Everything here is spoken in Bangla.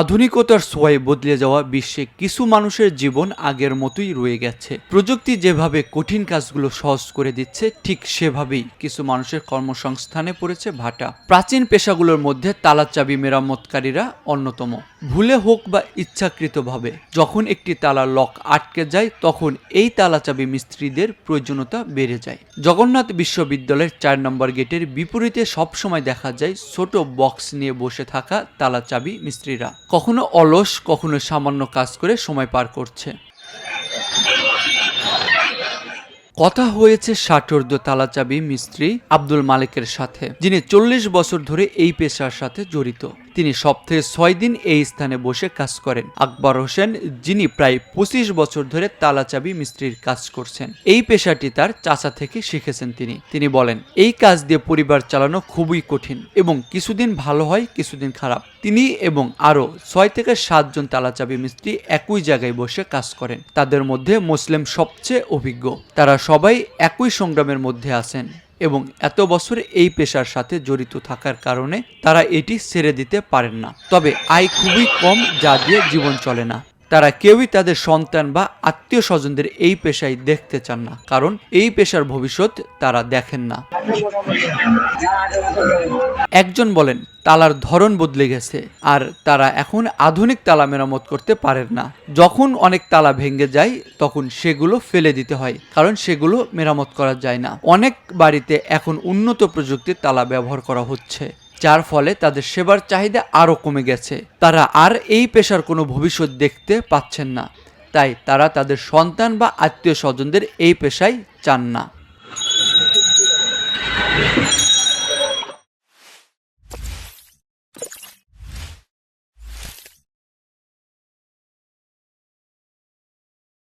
আধুনিকতার ছোঁয়ায় বদলে যাওয়া বিশ্বে কিছু মানুষের জীবন আগের মতোই রয়ে গেছে। প্রযুক্তি যেভাবে কঠিন কাজগুলো সহজ করে দিচ্ছে, ঠিক সেভাবেই কিছু মানুষের কর্মসংস্থানে পড়েছে ভাটা। প্রাচীন পেশাগুলোর মধ্যে তালাচাবি মেরামতকারীরা অন্যতম। ভুলে হোক বা ইচ্ছাকৃতভাবে, যখন একটি তালা লক আটকে যায়, তখন এই তালাচাবি মিস্ত্রিদের প্রয়োজনীয়তা বেড়ে যায়। জগন্নাথ বিশ্ববিদ্যালয়ের চার নম্বর গেটের বিপরীতে সবসময় দেখা যায় ছোট বক্স নিয়ে বসে থাকা তালা চাবি মিস্ত্রিরা। কখনো অলস, কখনো সামান্য কাজ করে সময় পার করছে। কথা হয়েছে ষাটোর্ধ তালাচাবি মিস্ত্রি আব্দুল মালিকের সাথে, যিনি চল্লিশ বছর ধরে এই পেশার সাথে জড়িত। তিনি সপ্তাহে ছয় দিন এই স্থানে বসে কাজ করেন। আকবর হোসেন, যিনি প্রায় পঁচিশ বছর ধরে তালাচাবি মিস্ত্রির কাজ করছেন। এই পেশাটি তার চাচা থেকে শিখেছেন তিনি। তিনি বলেন, এই কাজ দিয়ে পরিবার চালানো খুবই কঠিন এবং কিছুদিন ভালো হয়, কিছুদিন খারাপ। তিনি এবং আরও ছয় থেকে সাতজন তালাচাবি মিস্ত্রি একই জায়গায় বসে কাজ করেন। তাদের মধ্যে মুসলিম সবচেয়ে অভিজ্ঞ। তারা সবাই একই সংগ্রামের মধ্যে আছেন। এবং এত বছর এই পেশার সাথে জড়িত থাকার কারণে তারা এটি ছেড়ে দিতে পারেন না। তবে আয় খুবই কম যা দিয়ে জীবন চলে না। তারা কেউই তাদের সন্তান বা আত্মীয় স্বজনদের এই পেশায় দেখতে চান না, কারণ এই পেশার ভবিষ্যৎ তারা দেখেন না। একজন বলেন, তালার ধরন বদলে গেছে আর তারা এখন আধুনিক তালা মেরামত করতে পারেন না। যখন অনেক তালা ভেঙে যায়, তখন সেগুলো ফেলে দিতে হয়, কারণ সেগুলো মেরামত করা যায় না। অনেক বাড়িতে এখন উন্নত প্রযুক্তির তালা ব্যবহার করা হচ্ছে। যার ফলে তাদের সেবার চাহিদা আরও কমে গেছে। তারা আর এই পেশার কোনো ভবিষ্যৎ দেখতে পাচ্ছেন না। তাই তারা তাদের সন্তান বা আত্মীয় স্বজনদের এই পেশায় চান না।